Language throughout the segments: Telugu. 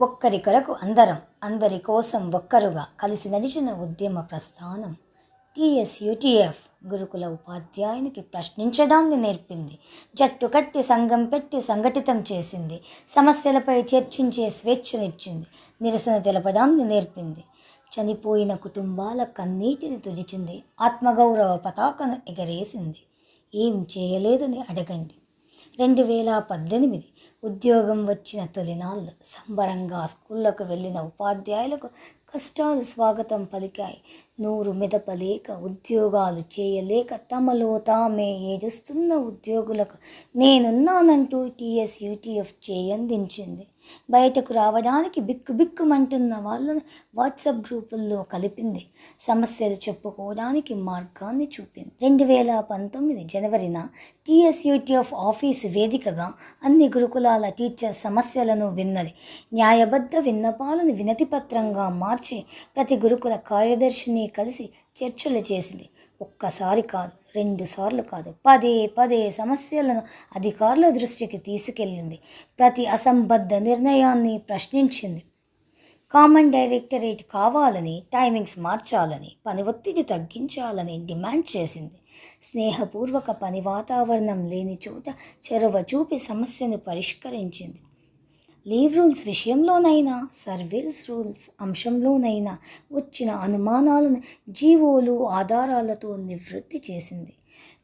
ఒక్కరి కొరకు అందరం అందరి కోసం ఒక్కరుగా కలిసి నడిచిన ఉద్యమ ప్రస్థానం టీఎస్యూటీఎఫ్ గురుకుల ఉపాధ్యాయునికి ప్రశ్నించడాన్ని నేర్పింది. జట్టు కట్టి సంఘం పెట్టి సంఘటితం చేసింది. సమస్యలపై చర్చించే స్వేచ్ఛనిచ్చింది. నిరసన తెలపడాన్ని నేర్పింది. చనిపోయిన కుటుంబాల కన్నీటిని తుడిచింది. ఆత్మగౌరవ పతాకను ఎగరేసింది. ఏం చేయలేదని అడగండి. రెండు వేల పద్దెనిమిది ఉద్యోగం వచ్చిన తొలినాళ్ళు సంబరంగా స్కూళ్ళకు వెళ్ళిన ఉపాధ్యాయులకు కష్టాలు స్వాగతం పలికాయి. నూరు మెదపలేక ఉద్యోగాలు చేయలేక తమలో తామే ఏడుస్తున్న ఉద్యోగులకు నేనున్నానంటూ టీఎస్యూటీఎఫ్ చేయందించింది. బయటకు రావడానికి బిక్కు బిక్కుమంటున్న వాళ్ళను వాట్సాప్ గ్రూపుల్లో కలిపింది. సమస్యలు చెప్పుకోవడానికి మార్గాన్ని చూపింది. రెండు వేల పంతొమ్మిది జనవరిన టీఎస్యూటీఎఫ్ ఆఫీసు వేదికగా అన్ని గురుకులాల టీచర్ సమస్యలను విన్నది. న్యాయబద్ధ విన్నపాలను వినతిపత్రంగా మార్చి ప్రతి గురుకుల కార్యదర్శిని కలిసి చర్చలు చేసింది. ఒక్కసారి కాదు రెండు సార్లు కాదు పదే పదే సమస్యలను అధికారుల దృష్టికి తీసుకెళ్ళింది. ప్రతి అసంబద్ధ నిర్ణయాన్ని ప్రశ్నించింది. కామన్ డైరెక్టరేట్ కావాలని టైమింగ్స్ మార్చాలని పని ఒత్తిడి తగ్గించాలని డిమాండ్ చేసింది. స్నేహపూర్వక పని వాతావరణం లేని చోట చొరవ చూపి సమస్యను పరిష్కరించింది. లీవ్ రూల్స్ విషయంలోనైనా సర్వీస్ రూల్స్ అంశంలోనైనా వచ్చిన అనుమానాలను జీవోలు ఆధారాలతో నివృత్తి చేసింది.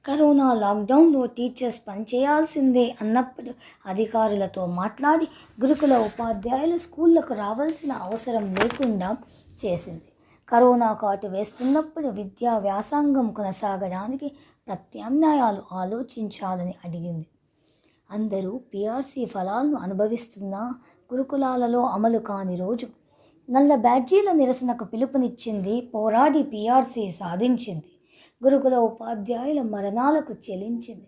కరోనా లాక్డౌన్లో టీచర్స్ పనిచేయాల్సిందే అన్నప్పుడు అధికారులతో మాట్లాడి గురుకుల ఉపాధ్యాయులు స్కూళ్ళకు రావాల్సిన అవసరం లేకుండా చేసింది. కరోనా కాటు వేస్తున్నప్పుడు విద్యా వ్యాసంగం కొనసాగడానికి ప్రత్యామ్నాయాలు ఆలోచించాలని అడిగింది. అందరూ పిఆర్సీ ఫలాలను అనుభవిస్తున్నా గురుకులాలలో అమలు కాని రోజు. నల్ల బ్యాడ్జీల నిరసనకు పిలుపునిచ్చింది పోరాడి పిఆర్సీ సాధించింది. గురుకుల ఉపాధ్యాయుల మరణాలకు చెలించింది.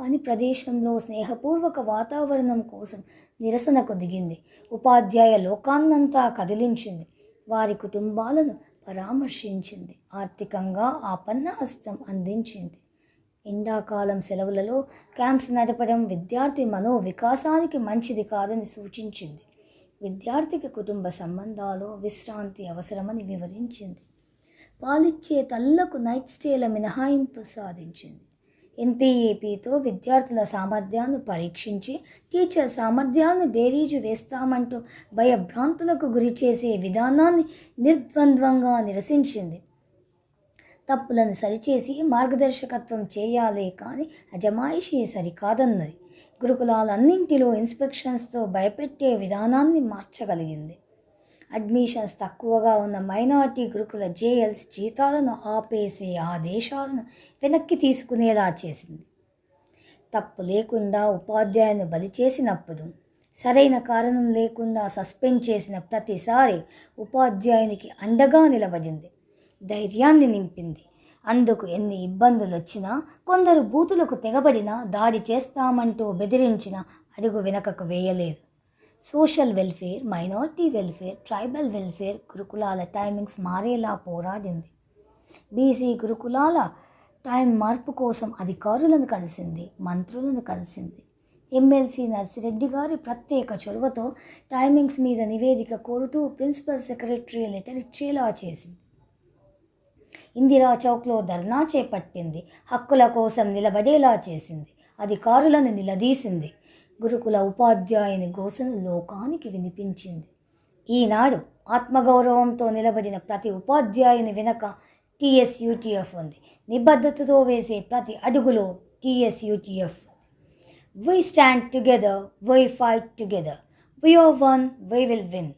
పని ప్రదేశంలో స్నేహపూర్వక వాతావరణం కోసం నిరసనకు దిగింది. ఉపాధ్యాయ లోకాన్నంతా కదిలించింది. వారి కుటుంబాలను పరామర్శించింది. ఆర్థికంగా ఆపన్న హస్తం అందించింది. ఎండాకాలం సెలవులలో క్యాంప్స్ నడపడం విద్యార్థి మనో వికాసానికి మంచిది కాదని సూచించింది. విద్యార్థికి కుటుంబ సంబంధాలు విశ్రాంతి అవసరమని వివరించింది. పాలిచ్చే తల్లకు నైట్ స్టేల మినహాయింపు సాధించింది. ఎన్పిఏపితో విద్యార్థుల సామర్థ్యాన్ని పరీక్షించి టీచర్ సామర్థ్యాన్ని బేరీజు వేస్తామంటూ భయభ్రాంతులకు గురి చేసే విధానాన్ని నిర్ద్వంద్వంగా నిరసించింది. తప్పులను సరిచేసి మార్గదర్శకత్వం చేయాలే కానీ అజమాయిషీ సరికాదన్నది. గురుకులాలన్నింటిలో ఇన్స్పెక్షన్స్తో భయపెట్టే విధానాన్ని మార్చగలిగింది. అడ్మిషన్స్ తక్కువగా ఉన్న మైనార్టీ గురుకుల జేఎల్స్ జీతాలను ఆపేసే ఆదేశాలను వెనక్కి తీసుకునేలా చేసింది. తప్పు లేకుండా ఉపాధ్యాయులను బలి చేసినప్పుడు సరైన కారణం లేకుండా సస్పెండ్ చేసిన ప్రతిసారి ఉపాధ్యాయునికి అండగా నిలబడింది. ధైర్యాన్ని నింపింది. అందుకు ఎన్ని ఇబ్బందులు వచ్చినా కొందరు బూతులకు తెగబడినా దాడి చేస్తామంటూ బెదిరించిన అడుగు వెనకకు వేయలేదు. Social welfare minority welfare tribal welfare గురుకులాల timings మారేలా పోరాడింది. బీసీ గురుకులాల టైం మార్పు కోసం అధికారులను కలిసింది మంత్రులను కలిసింది. ఎమ్మెల్సీ నర్సిరెడ్డి గారి ప్రత్యేక చొరవతో టైమింగ్స్ మీద నివేదిక కోరుతూ ప్రిన్సిపల్ సెక్రటరీ లెటర్ ఇచ్చేలా చేసింది. ఇందిరా చౌక్లో ధర్నా చేపట్టింది. హక్కుల కోసం నిలబడేలా చేసింది. అధికారులను నిలదీసింది. గురుకుల ఉపాధ్యాయుని గోసను లోకానికి వినిపించింది. ఈనాడు ఆత్మగౌరవంతో నిలబడిన ప్రతి ఉపాధ్యాయుని వెనక టీఎస్యూటీఎఫ్ ఉంది. నిబద్ధతతో వేసే ప్రతి అడుగులో టీఎస్యూటీఎఫ్ ఉంది. We stand together we fight together we are one we will win